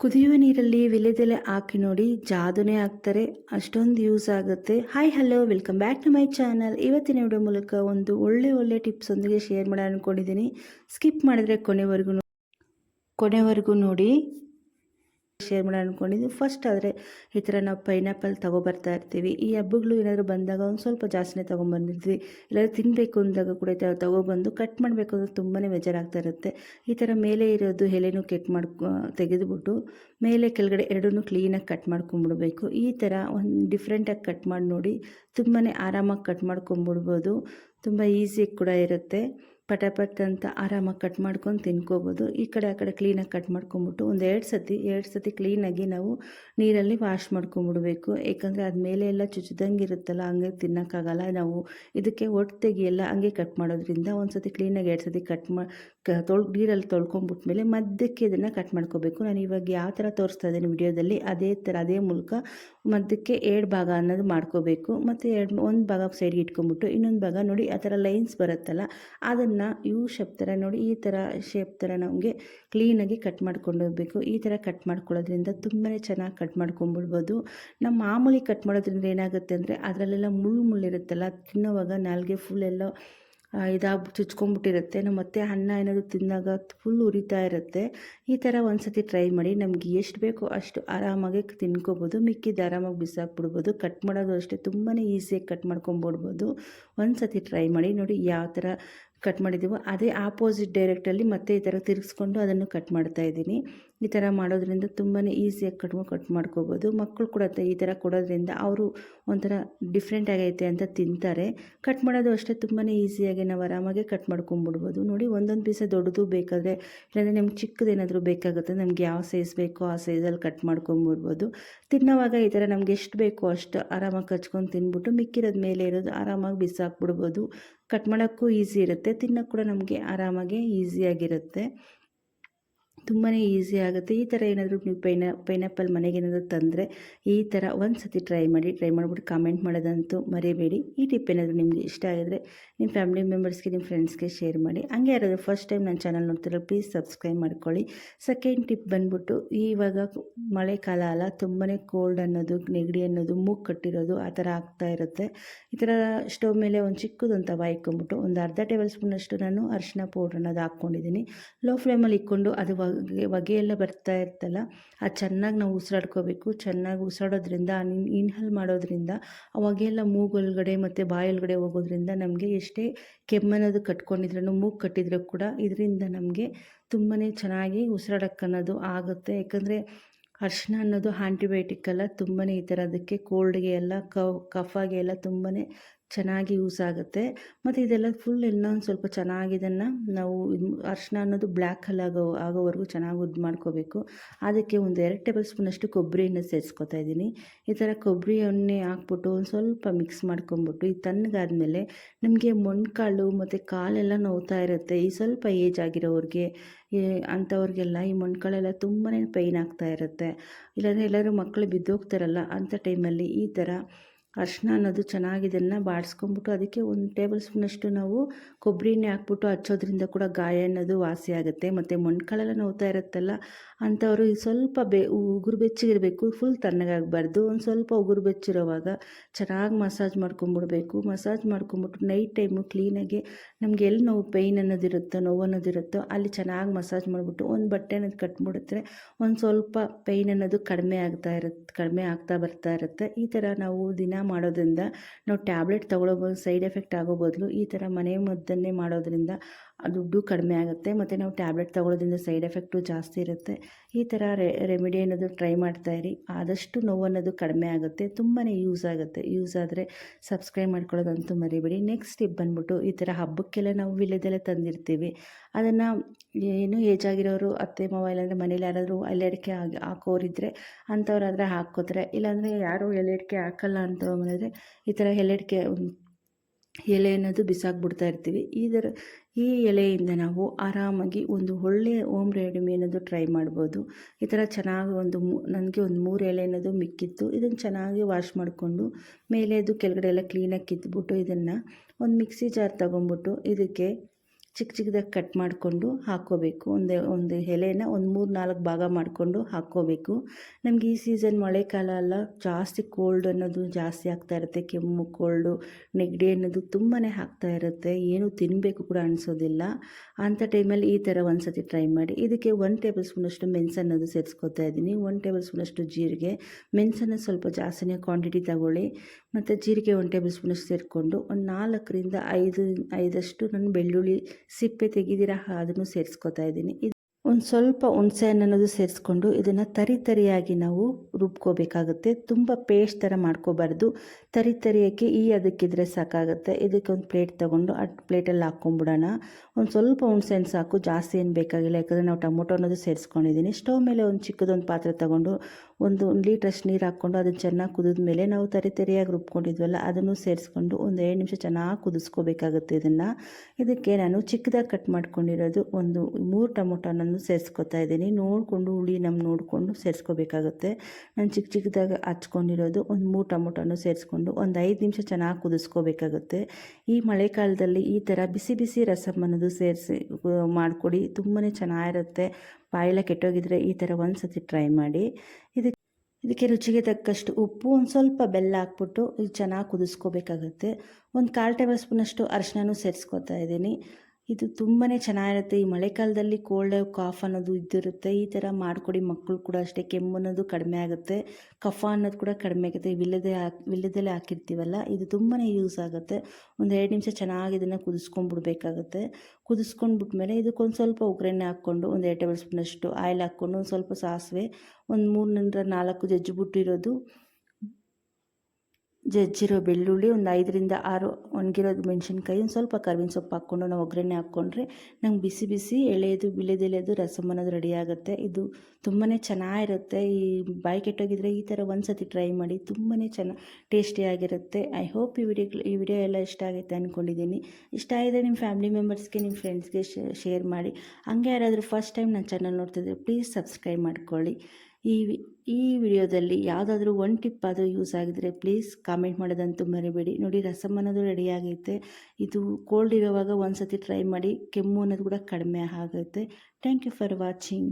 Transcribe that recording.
ಕುದಿಯುವ ನೀರಲ್ಲಿ ವಿಲೆದೆಲೆ ಹಾಕಿ ನೋಡಿ ಜಾದುನೇ ಹಾಕ್ತಾರೆ ಅಷ್ಟೊಂದು ಯೂಸ್ ಆಗುತ್ತೆ. Hi hello welcome back to my channel ಇವತ್ತಿನ ವಿಡಿಯೋ ಮೂಲಕ ಒಂದು ಒಳ್ಳೆ ಒಳ್ಳೆ ಟಿಪ್ಸ್ ಒಂದಿಗೆ ಶೇರ್ ಮಾಡೋಣ ಅಂದ್ಕೊಂಡಿದ್ದೀನಿ ಸ್ಕಿಪ್ ಮಾಡಿದ್ರೆ ಕೊನೆವರೆಗೂ ಕೊನೆವರೆಗೂ ನೋಡಿ. ಶೇರ್ ಮಾಡೋಣ ಅಂದ್ಕೊಂಡಿದ್ದು ಫಸ್ಟ್ ಆದರೆ ಈ ಥರ ನಾವು ಪೈನಾಪಲ್ ತೊಗೊಬರ್ತಾ ಇರ್ತೀವಿ. ಈ ಹಬ್ಬಗಳು ಏನಾದರೂ ಬಂದಾಗ ಒಂದು ಸ್ವಲ್ಪ ಜಾಸ್ತಿನೇ ತೊಗೊಂಬಂದಿರ್ತೀವಿ. ಇಲ್ಲಾದ್ರೆ ತಿನ್ನಬೇಕು ಅಂದಾಗ ಕೂಡ ತೊಗೊಬಂದು ಕಟ್ ಮಾಡಬೇಕು ಅಂದರೆ ತುಂಬಾ ಬೇಜಾರಾಗ್ತಾ ಇರುತ್ತೆ. ಈ ಥರ ಮೇಲೆ ಇರೋದು ಎಲೆನೂ ಕೆಟ್ ಮಾಡ್ಕೊ, ತೆಗೆದುಬಿಟ್ಟು ಮೇಲೆ ಕೆಳಗಡೆ ಎರಡೂ ಕ್ಲೀನಾಗಿ ಕಟ್ ಮಾಡ್ಕೊಂಬಿಡ್ಬೇಕು ಈ ಥರ ಒಂದು ಡಿಫ್ರೆಂಟಾಗಿ ಕಟ್ ಮಾಡಿ ನೋಡಿ ತುಂಬಾ ಆರಾಮಾಗಿ ಕಟ್ ಮಾಡ್ಕೊಂಬಿಡ್ಬೋದು ತುಂಬ ಈಸಿಯಾಗಿ ಕೂಡ ಇರುತ್ತೆ. ಪಟ ಪಟ್ ಅಂತ ಆರಾಮಾಗಿ ಕಟ್ ಮಾಡ್ಕೊಂಡು ತಿನ್ಕೋಬೋದು. ಈ ಕಡೆ ಆ ಕಡೆ ಕ್ಲೀನಾಗಿ ಕಟ್ ಮಾಡ್ಕೊಂಬಿಟ್ಟು ಒಂದು ಎರಡು ಸತಿ ಎರಡು ಸತಿ ಕ್ಲೀನಾಗಿ ನಾವು ನೀರಲ್ಲಿ ವಾಶ್ ಮಾಡ್ಕೊಂಬಿಡ್ಬೇಕು. ಏಕೆಂದರೆ ಅದು ಮೇಲೆ ಎಲ್ಲ ಚುಚ್ಚಿದಂಗೆ ಇರುತ್ತಲ್ಲ, ಹಂಗೆ ತಿನ್ನೋಕ್ಕಾಗಲ್ಲ. ನಾವು ಇದಕ್ಕೆ ಒಟ್ಟು ತೆಗಿಯಲ್ಲ ಹಂಗೆ ಕಟ್ ಮಾಡೋದ್ರಿಂದ ಒಂದು ಸತಿ ಕ್ಲೀನಾಗಿ ಎರಡು ಸತಿ ಕಟ್ ಮಾ ತೊಳ್, ನೀರಲ್ಲಿ ತೊಳ್ಕೊಂಬಿಟ್ಮೇಲೆ ಮಧ್ಯಕ್ಕೆ ಇದನ್ನು ಕಟ್ ಮಾಡ್ಕೋಬೇಕು. ನಾನು ಇವಾಗ ಯಾವ ಥರ ತೋರಿಸ್ತಾ ಇದ್ದೀನಿ ವಿಡಿಯೋದಲ್ಲಿ, ಅದೇ ಥರ ಅದೇ ಮೂಲಕ ಮಧ್ಯಕ್ಕೆ ಎರಡು ಭಾಗ ಅನ್ನೋದು ಮಾಡ್ಕೋಬೇಕು. ಮತ್ತು ಎರಡು, ಒಂದು ಭಾಗ ಸೈಡ್ಗೆ ಇಟ್ಕೊಂಬಿಟ್ಟು ಇನ್ನೊಂದು ಭಾಗ ನೋಡಿ, ಆ ಥರ ಲೈನ್ಸ್ ಬರುತ್ತಲ್ಲ, ಅದನ್ನು ಯು ಶೇಪ್ ಥರ ನೋಡಿ, ಈ ಥರ ಶೇಪ್ ಥರ ನಮಗೆ ಕ್ಲೀನಾಗಿ ಕಟ್ ಮಾಡ್ಕೊಂಡು ಹೋಗಬೇಕು. ಈ ಥರ ಕಟ್ ಮಾಡ್ಕೊಳ್ಳೋದ್ರಿಂದ ತುಂಬಾ ಚೆನ್ನಾಗಿ ಕಟ್ ಮಾಡ್ಕೊಂಬಿಡ್ಬೋದು ನಮ್ಮ ಮಾಮೂಲಿ ಕಟ್ ಮಾಡೋದ್ರಿಂದ ಏನಾಗುತ್ತೆ ಅಂದರೆ, ಅದರಲ್ಲೆಲ್ಲ ಮುಳ್ಳು ಮುಳ್ಳಿರುತ್ತಲ್ಲ ತಿನ್ನೋವಾಗ ನಾಲ್ಗೆ ಫುಲ್ ಎಲ್ಲ ಇದಾಗಿ ಚುಚ್ಕೊಂಡ್ಬಿಟ್ಟಿರುತ್ತೆ. ನಮ್ಮ ಮತ್ತೆ ಅನ್ನ ಏನಾದರೂ ತಿಂದಾಗ ಫುಲ್ ಉರಿತಾ ಇರುತ್ತೆ. ಈ ಥರ ಒಂದು ಸತಿ ಟ್ರೈ ಮಾಡಿ ನಮಗೆ ಎಷ್ಟು ಬೇಕೋ ಅಷ್ಟು ಆರಾಮಾಗಿ ತಿನ್ಕೋಬೋದು. ಮಿಕ್ಕಿದ್ದು ಆರಾಮಾಗಿ ಬಿಸಾಕ್ಬಿಡ್ಬೋದು. ಕಟ್ ಮಾಡೋದು ಅಷ್ಟೇ ತುಂಬಾ ಈಸಿಯಾಗಿ ಕಟ್ ಮಾಡ್ಕೊಂಬಿಡ್ಬೋದು ಒಂದು ಸತಿ ಟ್ರೈ ಮಾಡಿ ನೋಡಿ ಯಾವ ಥರ ಕಟ್ ಮಾಡಿದ್ದೀವೋ ಅದೇ ಆಪೋಸಿಟ್ ಡೈರೆಕ್ಟಲ್ಲಿ ಮತ್ತೆ ಈ ಥರ ತಿರುಗಿಸ್ಕೊಂಡು ಅದನ್ನು ಕಟ್ ಮಾಡ್ತಾ ಇದ್ದೀನಿ. ಈ ಥರ ಮಾಡೋದ್ರಿಂದ ತುಂಬಾ ಈಸಿಯಾಗಿ ಕಟ್ ಕಟ್ ಮಾಡ್ಕೋಬೋದು. ಮಕ್ಕಳು ಕೂಡ ಈ ಥರ ಕೊಡೋದ್ರಿಂದ ಅವರು ಒಂಥರ ಡಿಫ್ರೆಂಟ್ ಆಗೈತೆ ಅಂತ ತಿಂತಾರೆ. ಕಟ್ ಮಾಡೋದು ಅಷ್ಟೇ ತುಂಬಾ ಈಸಿಯಾಗಿ ನಾವು ಆರಾಮಾಗಿ ಕಟ್ ಮಾಡ್ಕೊಂಬಿಡ್ಬೋದು ನೋಡಿ ಒಂದೊಂದು ಪೀಸ ದೊಡ್ಡದು ಬೇಕಾದರೆ, ಇಲ್ಲಾಂದರೆ ನಿಮ್ಗೆ ಚಿಕ್ಕದೇನಾದರೂ ಬೇಕಾಗುತ್ತೆ, ನಮ್ಗೆ ಯಾವ ಸೈಜ್ ಬೇಕೋ ಆ ಸೈಜಲ್ಲಿ ಕಟ್ ಮಾಡ್ಕೊಂಬಿಡ್ಬೋದು ತಿನ್ನೋವಾಗ ಈ ಥರ ನಮ್ಗೆ ಎಷ್ಟು ಬೇಕೋ ಅಷ್ಟು ಆರಾಮಾಗಿ ಕಚ್ಕೊಂಡು ತಿನ್ಬಿಟ್ಟು ಮಿಕ್ಕಿರೋದು ಮೇಲೆ ಇರೋದು ಆರಾಮಾಗಿ ಬಿಸಾಕ್ಬಿಡ್ಬೋದು ಕಟ್ ಮಾಡೋಕ್ಕೂ ಈಸಿ ಇರುತ್ತೆ. ತಿನ್ನೋಕ್ಕೆ ಕೂಡ ನಮಗೆ ಆರಾಮಾಗಿ ಈಸಿಯಾಗಿರುತ್ತೆ. ತುಂಬಾ ಈಸಿ ಆಗುತ್ತೆ. ಈ ಥರ ಏನಾದರೂ ನೀವು ಪೈನ ಪೈನಾಪಲ್ ಮನೆಗೆ ಏನಾದರೂ ತಂದರೆ ಈ ಥರ ಒಂದು ಸತಿ ಟ್ರೈ ಮಾಡಿ ಟ್ರೈ ಮಾಡಿಬಿಟ್ಟು ಕಾಮೆಂಟ್ ಮಾಡೋದಂತೂ ಮರಿಬೇಡಿ. ಈ ಟಿಪ್ ಏನಾದರೂ ನಿಮಗೆ ಇಷ್ಟ ಆಗಿದ್ರೆ ನಿಮ್ಮ ಫ್ಯಾಮಿಲಿ ಮೆಂಬರ್ಸ್ಗೆ ನಿಮ್ಮ ಫ್ರೆಂಡ್ಸ್ಗೆ ಶೇರ್ ಮಾಡಿ. ಹಂಗೆ ಯಾರಾದರೂ ಫಸ್ಟ್ ಟೈಮ್ ನನ್ನ ಚಾನಲ್ ನೋಡ್ತಿರೋ ಪ್ಲೀಸ್ ಸಬ್ಸ್ಕ್ರೈಬ್ ಮಾಡ್ಕೊಳ್ಳಿ. ಸೆಕೆಂಡ್ ಟಿಪ್ ಬಂದ್ಬಿಟ್ಟು ಇವಾಗ ಮಳೆಕಾಲ ಅಲ್ಲ ತುಂಬಾ ಕೋಲ್ಡ್ ಅನ್ನೋದು, ನೆಗಡಿ ಅನ್ನೋದು, ಮೂಗು ಕಟ್ಟಿರೋದು ಆ ಥರ ಆಗ್ತಾ ಇರುತ್ತೆ. ಈ ಥರ ಸ್ಟವ್ ಮೇಲೆ ಒಂದು ಚಿಕ್ಕದೊಂದು ತವ ಇಕ್ಕೊಂಬಿಟ್ಟು ಒಂದು ಅರ್ಧ ಟೇಬಲ್ ಸ್ಪೂನಷ್ಟು ನಾನು ಅರಿಶಿನ ಪೌಡ್ರ್ ಅನ್ನೋದು ಹಾಕ್ಕೊಂಡಿದ್ದೀನಿ. ಲೋ ಫ್ಲೇಮಲ್ಲಿ ಇಕ್ಕೊಂಡು ಅದು ಹೊಗೆ ಎಲ್ಲ ಬರ್ತಾ ಇರ್ತಲ್ಲ ಆ ಚೆನ್ನಾಗಿ ನಾವು ಉಸಿರಾಡ್ಕೋಬೇಕು. ಚೆನ್ನಾಗಿ ಉಸಿರಾಡೋದ್ರಿಂದ ಇನ್ಹಲ್ ಮಾಡೋದ್ರಿಂದ, ಆ ಹೊಗೆ ಎಲ್ಲ ಮೂಗೊಳಗಡೆ ಮತ್ತು ಬಾಯೊಳಗಡೆ ಹೋಗೋದ್ರಿಂದ ನಮಗೆ ಎಷ್ಟೇ ಕೆಮ್ಮನ್ನೋದು ಕಟ್ಕೊಂಡಿದ್ರೂ ಮೂಗು ಕಟ್ಟಿದ್ರೂ ಕೂಡ ಇದರಿಂದ ನಮಗೆ ತುಂಬಾ ಚೆನ್ನಾಗಿ ಅನ್ನೋದು ಆಗುತ್ತೆ. ಯಾಕಂದರೆ ಅರಿಶಿನ ಅನ್ನೋದು ಆಂಟಿಬಯೋಟಿಕ್ ಅಲ್ಲ ತುಂಬಾ ಈ ಥರ ಅದಕ್ಕೆ ಕೋಲ್ಡ್ಗೆ ಎಲ್ಲ ಕಫಾಗೆ ಎಲ್ಲ ತುಂಬಾ ಚೆನ್ನಾಗಿ ಯೂಸ್ ಆಗುತ್ತೆ. ಮತ್ತು ಇದೆಲ್ಲ ಫುಲ್ ಇನ್ನೊಂದು ಸ್ವಲ್ಪ ಚೆನ್ನಾಗಿ ಇದನ್ನು ನಾವು ಅರಿಶಿನ ಅನ್ನೋದು ಬ್ಲ್ಯಾಕ್ ಆಗೋ, ಆಗೋವರೆಗೂ ಚೆನ್ನಾಗಿ ಉದ್ದು ಮಾಡ್ಕೋಬೇಕು. ಅದಕ್ಕೆ ಒಂದು ಎರಡು ಟೇಬಲ್ ಸ್ಪೂನಷ್ಟು ಕೊಬ್ಬರಿ ಎಣ್ಣೆ ಸೇರಿಸ್ಕೊತಾ ಇದ್ದೀನಿ. ಈ ಥರ ಕೊಬ್ಬರಿ ಎಣ್ಣೆ ಹಾಕ್ಬಿಟ್ಟು ಒಂದು ಸ್ವಲ್ಪ ಮಿಕ್ಸ್ ಮಾಡ್ಕೊಂಬಿಟ್ಟು ಈ ತಣ್ಣಗಾದ್ಮೇಲೆ ನಮಗೆ ಮೊಣ್ಕಾಳು ಮತ್ತು ಕಾಲೆಲ್ಲ ನೋವ್ತಾ ಇರುತ್ತೆ. ಈ ಸ್ವಲ್ಪ ಏಜ್ ಆಗಿರೋರಿಗೆ ಅಂಥವ್ರಿಗೆಲ್ಲ ಈ ಮೊಣ್ಕಾಳೆಲ್ಲ ತುಂಬಾ ಪೈನ್ ಆಗ್ತಾ ಇರುತ್ತೆ. ಇಲ್ಲಾಂದರೆ ಎಲ್ಲರೂ ಮಕ್ಕಳು ಬಿದ್ದೋಗ್ತಾರಲ್ಲ ಅಂಥ ಟೈಮಲ್ಲಿ ಈ ಥರ ಅರಿಶಿನ ಅನ್ನೋದು ಚೆನ್ನಾಗಿ ಇದನ್ನು ಬಾಡಿಸ್ಕೊಂಬಿಟ್ಟು ಅದಕ್ಕೆ ಒಂದು ಟೇಬಲ್ ಸ್ಪೂನಷ್ಟು ನಾವು ಕೊಬ್ಬರಿ ಎಣ್ಣೆ ಹಾಕ್ಬಿಟ್ಟು ಹಚ್ಚೋದ್ರಿಂದ ಕೂಡ ಗಾಯ ಅನ್ನೋದು ವಾಸಿ ಆಗುತ್ತೆ. ಮತ್ತು ಮೊಣ್ಕಾಲೆಲ್ಲ ನೋವ್ತಾ ಇರುತ್ತಲ್ಲ ಅಂಥವರು ಸ್ವಲ್ಪ ಬೆ ಉಗುರು ಬೆಚ್ಚಗಿರಬೇಕು ಫುಲ್ ತಣ್ಣಗಾಗಬಾರ್ದು. ಒಂದು ಸ್ವಲ್ಪ ಉಗುರು ಬೆಚ್ಚಿರೋವಾಗ ಚೆನ್ನಾಗಿ ಮಸಾಜ್ ಮಾಡ್ಕೊಂಬಿಡ್ಬೇಕು. ಮಸಾಜ್ ಮಾಡ್ಕೊಂಬಿಟ್ಟು ನೈಟ್ ಟೈಮು ಕ್ಲೀನಾಗಿ ನಮ್ಗೆ ಎಲ್ಲಿ ನೋವು ಪೈನ್ ಅನ್ನೋದಿರುತ್ತೋ, ನೋವು ಅನ್ನೋದಿರುತ್ತೋ, ಅಲ್ಲಿ ಚೆನ್ನಾಗಿ ಮಸಾಜ್ ಮಾಡಿಬಿಟ್ಟು ಒಂದು ಬಟ್ಟೆ ಅನ್ನೋದು ಕಟ್ಬಿಡಿದ್ರೆ ಒಂದು ಸ್ವಲ್ಪ ಪೈನ್ ಅನ್ನೋದು ಕಡಿಮೆ ಆಗ್ತಾ ಇರುತ್ತೆ ಕಡಿಮೆ ಆಗ್ತಾ ಬರ್ತಾ ಇರುತ್ತೆ. ಈ ಥರ ನಾವು ದಿನ ಮಾಡೋದ್ರಿಂದ, ನಾವು ಟ್ಯಾಬ್ಲೆಟ್ ತೊಗೊಳೋ ಸೈಡ್ ಎಫೆಕ್ಟ್ ಆಗೋ ಬದಲು ಈ ಥರ ಮನೆ ಮದ್ದನ್ನೇ ಮಾಡೋದ್ರಿಂದ ದುಡ್ಡು ಕಡಿಮೆ ಆಗುತ್ತೆ, ಮತ್ತು ನಾವು ಟ್ಯಾಬ್ಲೆಟ್ ತಗೊಳ್ಳೋದ್ರಿಂದ ಸೈಡ್ ಎಫೆಕ್ಟು ಜಾಸ್ತಿ ಇರುತ್ತೆ. ಈ ಥರ ರೆಮಿಡಿ ಅನ್ನೋದು ಟ್ರೈ ಮಾಡ್ತಾ ಇರಿ. ಆದಷ್ಟು ನೋವು ಅನ್ನೋದು ಕಡಿಮೆ ಆಗುತ್ತೆ ತುಂಬಾ ಯೂಸ್ ಆಗುತ್ತೆ. ಯೂಸ್ ಆದರೆ ಸಬ್ಸ್ಕ್ರೈಬ್ ಮಾಡ್ಕೊಳ್ಳೋದಂತೂ ಮರಿಬೇಡಿ. ನೆಕ್ಸ್ಟ್ ಟಿಪ್ ಬಂದ್ಬಿಟ್ಟು ಈ ಥರ ಹಬ್ಬಕ್ಕೆಲ್ಲ ನಾವು ವಿಳ್ಯದೆಲೆ ತಂದಿರ್ತೀವಿ. ಅದನ್ನು ಏನು ಏಜ್ ಆಗಿರೋರು, ಅತ್ತೆ, ಮಾವ, ಇಲ್ಲಾಂದರೆ ಮನೇಲಿ ಯಾರಾದರೂ ಎಲೆಡಿಕೆ ಆಗಿ ಹಾಕೋರಿದ್ರೆ ಅಂಥವ್ರಾದರೆ ಹಾಕ್ಕೋತಾರೆ, ಇಲ್ಲಾಂದರೆ ಯಾರು ಎಲೆಡಿಕೆ ಹಾಕಲ್ಲ ಅಂತ ಬಂದರೆ ಈ ಥರ ಎಲೆಡಿಕೆ ಎಲೆ ಅನ್ನೋದು ಬಿಸಾಕ್ಬಿಡ್ತಾ ಇರ್ತೀವಿ. ಇದರ ಈ ಎಲೆಯಿಂದ ನಾವು ಆರಾಮಾಗಿ ಒಂದು ಒಳ್ಳೆಯ ಹೋಮ್ ರೆಡಿಮಿ ಅನ್ನೋದು ಟ್ರೈ ಮಾಡ್ಬೋದು. ಈ ಥರ ಚೆನ್ನಾಗಿ ಒಂದು ನನಗೆ ಒಂದು ಮೂರು ಎಲೆ ಅನ್ನೋದು ಮಿಕ್ಕಿತ್ತು. ಇದನ್ನು ಚೆನ್ನಾಗಿ ವಾಶ್ ಮಾಡಿಕೊಂಡು ಮೇಲೆ ಅದು ಕೆಳಗಡೆ ಎಲ್ಲ ಕ್ಲೀನಾಗಿ ಕಿತ್ಬಿಟ್ಟು ಇದನ್ನು ಒಂದು ಮಿಕ್ಸಿ ಜಾರ್ ತೊಗೊಂಬಿಟ್ಟು ಇದಕ್ಕೆ ಚಿಕ್ಕ ಚಿಕ್ಕದಾಗಿ ಕಟ್ ಮಾಡಿಕೊಂಡು ಹಾಕ್ಕೋಬೇಕು. ಒಂದು ಒಂದು ಎಲೆನ ಒಂದು ಮೂರು ನಾಲ್ಕು ಭಾಗ ಮಾಡಿಕೊಂಡು ಹಾಕ್ಕೋಬೇಕು. ನಮಗೆ ಈ ಸೀಸನ್ ಮಳೆಕಾಲ ಅಲ್ಲ, ಜಾಸ್ತಿ ಕೋಲ್ಡ್ ಅನ್ನೋದು ಜಾಸ್ತಿ ಆಗ್ತಾ ಇರುತ್ತೆ. ಕೆಮ್ಮು, ಕೋಲ್ಡು, ನೆಗಡಿ ಅನ್ನೋದು ತುಂಬಾ ಆಗ್ತಾ ಇರುತ್ತೆ. ಏನು ತಿನ್ನಬೇಕು ಕೂಡ ಅನಿಸೋದಿಲ್ಲ. ಅಂಥ ಟೈಮಲ್ಲಿ ಈ ಥರ ಒಂದು ಸತಿ ಟ್ರೈ ಮಾಡಿ. ಇದಕ್ಕೆ ಒನ್ ಟೇಬಲ್ ಸ್ಪೂನಷ್ಟು ಮೆಣಸನ್ನೋದು ಸೇರಿಸ್ಕೊತಾ ಇದ್ದೀನಿ. ಒನ್ ಟೇಬಲ್ ಸ್ಪೂನಷ್ಟು ಜೀರಿಗೆ. ಮೆಣಸನ್ನು ಸ್ವಲ್ಪ ಜಾಸ್ತಿನೇ ಕ್ವಾಂಟಿಟಿ ತಗೊಳ್ಳಿ. ಮತ್ತು ಜೀರಿಗೆ ಒನ್ ಟೇಬಲ್ ಸ್ಪೂನಷ್ಟು ಸೇರಿಕೊಂಡು ಒಂದು ನಾಲ್ಕರಿಂದ ಐದು, ಐದಷ್ಟು ನಾನು ಬೆಳ್ಳುಳ್ಳಿ ಸಿಪ್ಪೆ ತೆಗೆದಿರ ಅದನ್ನು ಸೇರಿಸ್ಕೊತಾ ಇದ್ದೀನಿ. ಇದು ಒಂದು ಸ್ವಲ್ಪ ಹುಣಸೆ ಅನ್ನೋದು ಸೇರಿಸ್ಕೊಂಡು ಇದನ್ನು ತರಿ ತರಿಯಾಗಿ ನಾವು ರುಬ್ಕೋಬೇಕಾಗುತ್ತೆ. ತುಂಬ ಪೇಸ್ಟ್ ಥರ ಮಾಡ್ಕೋಬಾರ್ದು. ತರಿ ತರಿಯೋಕ್ಕೆ ಈ ಅದಕ್ಕಿದ್ರೆ ಸಾಕಾಗುತ್ತೆ. ಇದಕ್ಕೆ ಒಂದು ಪ್ಲೇಟ್ ತೊಗೊಂಡು ಆ ಪ್ಲೇಟಲ್ಲಿ ಹಾಕ್ಕೊಂಬಿಡೋಣ. ಒಂದು ಸ್ವಲ್ಪ ಹುಣಸೆ ಹಣ್ಣು ಸಾಕು. ಜಾಸ್ತಿ ಏನು ಬೇಕಾಗಿಲ್ಲ. ಯಾಕಂದರೆ ನಾವು ಟೊಮೊಟೊ ಅನ್ನೋದು ಸೇರಿಸ್ಕೊಂಡಿದ್ದೀನಿ ಸ್ಟವ್ ಮೇಲೆ ಒಂದು ಚಿಕ್ಕದೊಂದು ಪಾತ್ರೆ ತೊಗೊಂಡು ಒಂದು ಒಂದು ಲೀಟ್ರಷ್ಟು ನೀರು ಹಾಕ್ಕೊಂಡು ಅದನ್ನು ಚೆನ್ನಾಗಿ ಕುದಿದ ಮೇಲೆ ನಾವು ತರಿ ತರಿಯಾಗಿ ರುಬ್ಕೊಂಡಿದ್ವಲ್ಲ, ಅದನ್ನು ಸೇರಿಸ್ಕೊಂಡು ಒಂದು ಎರಡು ನಿಮಿಷ ಚೆನ್ನಾಗಿ ಕುದಿಸ್ಕೋಬೇಕಾಗುತ್ತೆ ಇದನ್ನು. ಇದಕ್ಕೆ ನಾನು ಚಿಕ್ಕದಾಗಿ ಕಟ್ ಮಾಡ್ಕೊಂಡಿರೋದು ಒಂದು ಮೂರು ಟೊಮೊಟೊನನ್ನು ಸೇರಿಸ್ಕೊತಾ ಇದ್ದೀನಿ. ನೋಡಿಕೊಂಡು ಹುಳಿ ನಮ್ಮ ನೋಡಿಕೊಂಡು ಸೇರಿಸ್ಕೋಬೇಕಾಗುತ್ತೆ. ನಾನು ಚಿಕ್ಕ ಚಿಕ್ಕದಾಗಿ ಹಚ್ಕೊಂಡಿರೋದು ಒಂದು ಮೂರು ಟೊಮೊಟೊನು ಸೇರಿಸ್ಕೊಂಡು ಒಂದು ಐದು ನಿಮಿಷ ಚೆನ್ನಾಗಿ ಕುದಿಸ್ಕೋಬೇಕಾಗುತ್ತೆ. ಈ ಮಳೆಗಾಲದಲ್ಲಿ ಈ ಥರ ಬಿಸಿ ಬಿಸಿ ರಸಮ್ ಅನ್ನೋದು ಸೇರಿಸಿ ಮಾಡಿಕೊಡಿ. ತುಂಬಾ ಚೆನ್ನಾಗಿರುತ್ತೆ. ಬಾಯಿಲ ಕೆಟ್ಟೋಗಿದ್ರೆ ಈ ಥರ ಒಂದು ಸತಿ ಟ್ರೈ ಮಾಡಿ. ಇದಕ್ಕೆ ಇದಕ್ಕೆ ರುಚಿಗೆ ತಕ್ಕಷ್ಟು ಉಪ್ಪು, ಒಂದು ಸ್ವಲ್ಪ ಬೆಲ್ಲ ಹಾಕ್ಬಿಟ್ಟು ಚೆನ್ನಾಗಿ ಕುದಿಸ್ಕೋಬೇಕಾಗುತ್ತೆ. ಒಂದು ಕಾಲು ಟೇಬಲ್ ಸ್ಪೂನಷ್ಟು ಅರಶಿನೂ ಸೇರಿಸ್ಕೊತಾ ಇದ್ದೀನಿ. ಇದು ತುಂಬಾ ಚೆನ್ನಾಗಿರುತ್ತೆ. ಈ ಮಳೆಗಾಲದಲ್ಲಿ ಕೋಲ್ಡ್ ಕಾಫ್ ಅನ್ನೋದು ಇದ್ದಿರುತ್ತೆ. ಈ ಥರ ಮಾಡಿಕೊಡಿ ಮಕ್ಕಳು ಕೂಡ ಅಷ್ಟೇ, ಕೆಮ್ಮು ಅನ್ನೋದು ಕಡಿಮೆ ಆಗುತ್ತೆ. ಕಫ ಅನ್ನೋದು ಕೂಡ ಕಡಿಮೆ ಆಗುತ್ತೆ. ವಿಲ್ಲದೆ ಹಾಕಿ, ವಿಲ್ಲದಲ್ಲೇ ಹಾಕಿರ್ತೀವಲ್ಲ, ಇದು ತುಂಬಾ ಯೂಸ್ ಆಗುತ್ತೆ. ಒಂದು ಎರಡು ನಿಮಿಷ ಚೆನ್ನಾಗಿ ಇದನ್ನು ಕುದಿಸ್ಕೊಂಡ್ಬಿಡ್ಬೇಕಾಗುತ್ತೆ. ಕುದಿಸ್ಕೊಂಡ್ಬಿಟ್ಮೇಲೆ ಇದಕ್ಕೊಂದು ಸ್ವಲ್ಪ ಒಗ್ಗರಣೆ ಹಾಕ್ಕೊಂಡು ಒಂದು ಎರಡು ಟೇಬಲ್ ಸ್ಪೂನಷ್ಟು ಆಯಿಲ್ ಹಾಕ್ಕೊಂಡು ಒಂದು ಸ್ವಲ್ಪ ಸಾಸಿವೆ, ಒಂದು ಮೂರರಿಂದ ನಾಲ್ಕು ಜಜ್ಜಿ ಬಿಟ್ಟಿರೋದು ಜಜ್ಜಿರೋ ಬೆಳ್ಳುಳ್ಳಿ ಒಂದು ಐದರಿಂದ ಆರು ಒಣಗಿರೋದು ಮೆಣಸಿನ್ಕಾಯಿ, ಒಂದು ಸ್ವಲ್ಪ ಕರ್ಬೇವಿನ ಸೊಪ್ಪು ಹಾಕ್ಕೊಂಡು ನಾವು ಒಗ್ಗರಣೆ ಹಾಕ್ಕೊಂಡ್ರೆ ನಂಗೆ ಬಿಸಿ ಬಿಸಿ ಎಳೆಯೋದು ಬಿಳೆದೆಳೆಯೋದು ರಸಮ್ ಅನ್ನೋದು ರೆಡಿ ಆಗುತ್ತೆ. ಇದು ತುಂಬಾ ಚೆನ್ನಾಗಿರುತ್ತೆ. ಈ ಬಾಯಿ ಕೆಟ್ಟೋಗಿದ್ರೆ ಈ ಥರ ಒಂದು ಸತಿ ಟ್ರೈ ಮಾಡಿ ತುಂಬಾ ಚೆನ್ನಾಗಿ ಟೇಸ್ಟಿಯಾಗಿರುತ್ತೆ ಐ ಹೋಪ್ ಈ ವಿಡಿಯೋ ಈ ವಿಡಿಯೋ ಎಲ್ಲ ಇಷ್ಟ ಆಗುತ್ತೆ ಅಂದ್ಕೊಂಡಿದ್ದೀನಿ ಇಷ್ಟ ಆಗಿದೆ ನಿಮ್ಮ ಫ್ಯಾಮಿಲಿ ಮೆಂಬರ್ಸ್ಗೆ ನಿಮ್ಮ ಫ್ರೆಂಡ್ಸ್ಗೆ ಶೇರ್ ಮಾಡಿ. ಹಂಗೆ ಯಾರಾದರೂ ಫಸ್ಟ್ ಟೈಮ್ ನನ್ನ ಚಾನಲ್ ನೋಡ್ತಿದ್ರೆ ಪ್ಲೀಸ್ ಸಬ್ಸ್ಕ್ರೈಬ್ ಮಾಡ್ಕೊಳ್ಳಿ. ಈ ಈ ವಿಡಿಯೋದಲ್ಲಿ ಯಾವುದಾದ್ರೂ ಒನ್ ಟಿಪ್ ಆದರೂ ಯೂಸ್ ಆಗಿದ್ರೆ ಪ್ಲೀಸ್ ಕಾಮೆಂಟ್ ಮಾಡೋದಂತೂ ಮರಿಬೇಡಿ. ನೋಡಿ ರಸಮ್ ಅನ್ನೋದು ರೆಡಿ ಆಗೈತೆ. ಇದು ಕೋಲ್ಡ್ ಇರೋವಾಗ ಒಂದು ಸತಿ ಟ್ರೈ ಮಾಡಿ ಕೆಮ್ಮು ಅನ್ನೋದು ಕೂಡ ಕಡಿಮೆ ಆಗುತ್ತೆ. Thank you for watching